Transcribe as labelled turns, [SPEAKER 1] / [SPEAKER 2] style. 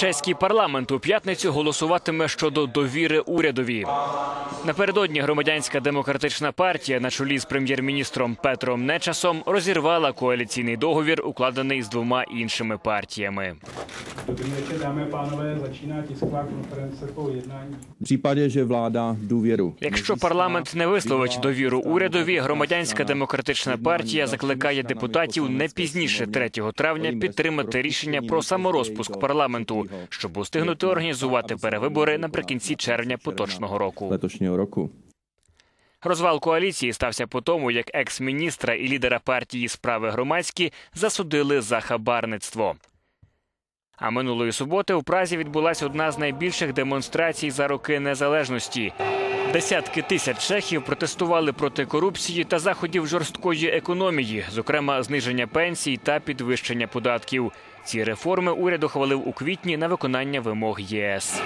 [SPEAKER 1] Чеський парламент у п'ятницю голосуватиме щодо довіри урядові. Напередодні громадянська демократична партія на чолі з прем'єр-міністром Петром Нечасом розірвала коаліційний договір, укладений з двома іншими партіями.
[SPEAKER 2] Dobrý večer, dámy a pánové. Začíná tisková konference po jednání.
[SPEAKER 3] V případě, že vláda důvěru.
[SPEAKER 1] Якщо парламент не висловить довіру урядові, громадянська демократична партія закликає депутатів не пізніше 3 травня підтримати рішення про саморозпуск парламенту, щоб устигнути організувати перевибори наприкінці червня поточного року.
[SPEAKER 3] letošního roku.
[SPEAKER 1] Розвал коаліції стався по тому, як екс-міністра і лідера партії справи громадські засудили за хабарництво. А минулої суботи у Празі відбулася одна з найбільших демонстрацій за роки незалежності. Десятки тисяч чехів протестували проти корупції та заходів жорсткої економії, зокрема зниження пенсій та підвищення податків. Ці реформи уряд ухвалив у квітні на виконання вимог ЄС.